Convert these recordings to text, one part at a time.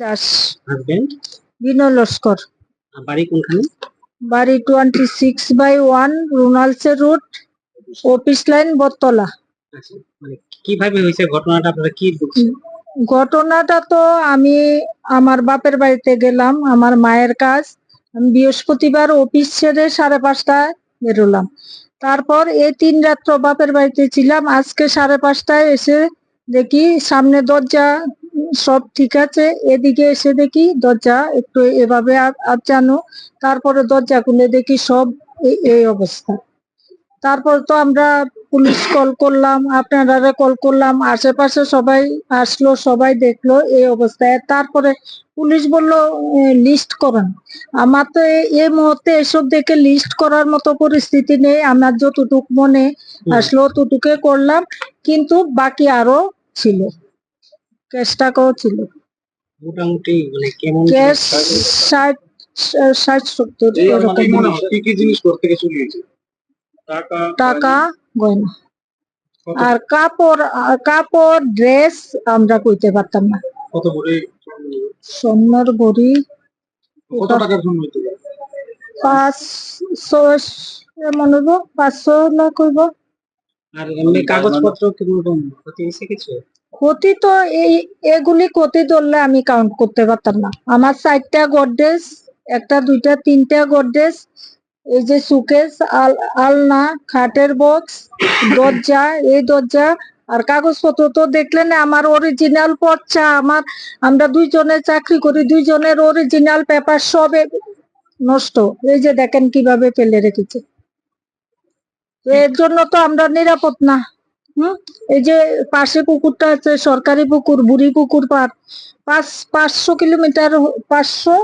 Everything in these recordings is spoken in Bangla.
দাস। হাজবেন্ড বিনয় লস্কর। বাড়ি কোনখানে? বাড়ি টোয়েন্টি সিক্স বাই ওয়ান রুনালসে রুট অফিস লাইন বটতলা। আচ্ছা মানে কীভাবে হয়েছে ঘটনাটা? আপনারা কি ঘটনাটা তো আমি আমার বাপের বাড়িতে গেলাম আমার মায়ের কাজ। আমি বৃহস্পতিবার অফিস ছেড়ে সাড়ে পাঁচটায় বেরোলাম। তারপর এই তিন রাত্র বাপের বাড়িতে ছিলাম। আজকে সাড়ে পাঁচটায় এসে দেখি সামনে দরজা সব ঠিক আছে এদিকে এসে দেখি দরজা একটু এভাবে আটচানো তারপরে দরজা খুলে দেখি সব এই- অবস্থা। তারপর তো আমরা পুলিশ কল করলাম আপনারা কল করলাম আশেপাশে সবাই আসলো সবাই দেখল এই অবস্থায়। তারপরে পুলিশ বলল লিস্ট করেন। আমার তো এই মুহূর্তে এসব দেখে লিস্ট করার মতো পরিস্থিতি নেই আমার যতটুক মনে আসলো ততটুকে করলাম কিন্তু বাকি আরও ছিল। ক্যাশ টাকাও ছিল মোটামুটি মানে কেমন ক্যাশ ষাট ষাট সত্তর কি এরকম কি কি জিনিস চুরি হয়েছে টাকা টাকা গয়না। আর কাপড় কাপড় ড্রেস আমরা কইতে পারতাম না। কত ভরে স্বর্ণের গড়ি কত টাকার জন্য হইতে পারে পাঁচশো মনে হব পাঁচশো লাখ হইব আর এমনি কাগজপত্র কীরকম ক্ষতি হয়েছে কিছু? ক্ষতি তো এই, এগুলি ক্ষতি ধরলে আমি কাউন্ট করতে পারতাম না। আমার চারটা গডরেজ একটা, দুইটা, তিনটা গডরেজ এই যে সুকেস আল, আলনা, খাটের বক্স দরজা, এই দরজা আর কাগজপত্র তো দেখলেন আমার অরিজিনাল পর্চা, আমার, আমরা দুইজনে চাকরি করি, দুইজনের অরিজিনাল পেপার সব নষ্ট। এই যে দেখেন কীভাবে ফেলে রেখেছে। এর জন্য তো আমরা নিরাপদ না। হুম এই যে পাশে পুকুরটা আছে সরকারি পুকুর বুড়ি পুকুর পার পাঁচ পাঁচশো কিলোমিটার পাঁচশো?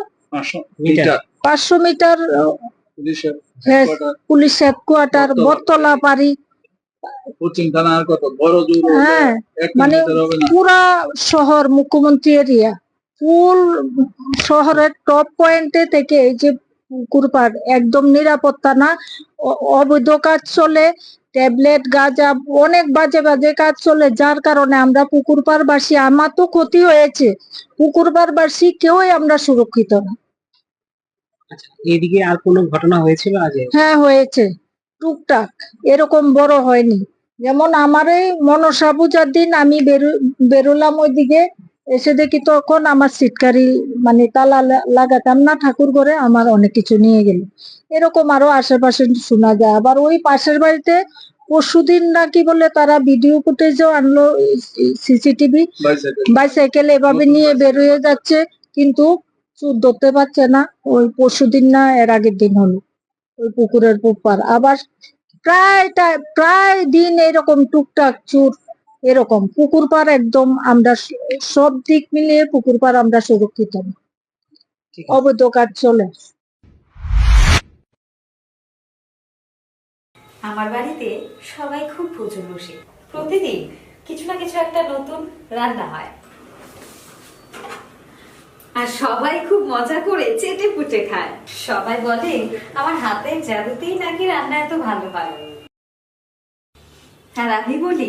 পাঁচশো মিটার। হ্যাঁ, পুলিশ হেডকোয়ার্টার বটতলা। বটতলা পারি হ্যাঁ মানে পুরা শহর মুখ্যমন্ত্রী এরিয়া। ফুল শহরের টপ পয়েন্টে থেকে এই যে পুকুর পাড় একদম নিরাপত্তা না অবৈধ কাজ চলে ট্যাবলেট গাঁজা অনেক বাজে বাজে কাজ চলে। যার কারণে আমরা পুকুর পাড় বাসী আমার তো ক্ষতি হয়েছে। পুকুর পাড় বাসী কেউই আমরা সুরক্ষিত না। আচ্ছা এইদিকে আর কোনো ঘটনা হয়েছিল আজ হ্যাঁ হয়েছে। টুকটাক। এরকম বড় হয়নি। যেমন আমার এই মনসা পূজার দিন আমি বেরো- বেরোলাম ওইদিকে। এসে দেখি তখন আমার সিটকারি মানে তালা লাগাতাম না ঠাকুর ঘরে আমার অনেক কিছু নিয়ে গেল। এরকম আরও আশেপাশে শোনা যায়। আবার ওই পাশের বাড়িতে পরশুদিন না কি বলে তারা ভিডিও ফুটেজও আনলো সিসিটিভি বাইসাইকেল। এভাবে নিয়ে। বেরিয়ে যাচ্ছে কিন্তু চুর ধরতে পারছে না। ওই পরশুদিন না এর আগের দিন হলো। ওই পুকুরের পুপার আবার প্রায় প্রায় দিন এরকম টুকটাক চুর এরকম। পুকুর পার একদম আমরা সব দিক মিলিয়ে পুকুর পার আমরা সুরক্ষিত। না। ঠিক আছে। অবৈধ কাজ চলে। আমার বাড়িতে সবাই খুব ভোজন বসে। প্রতিদিন কিছু না কিছু একটা নতুন রান্না হয়। আর সবাই খুব মজা করে চেটে পুটে খায়। সবাই বলে আমার হাতের জাদুতেই নাকি রান্না এত ভালো হয়? আর আমি বলি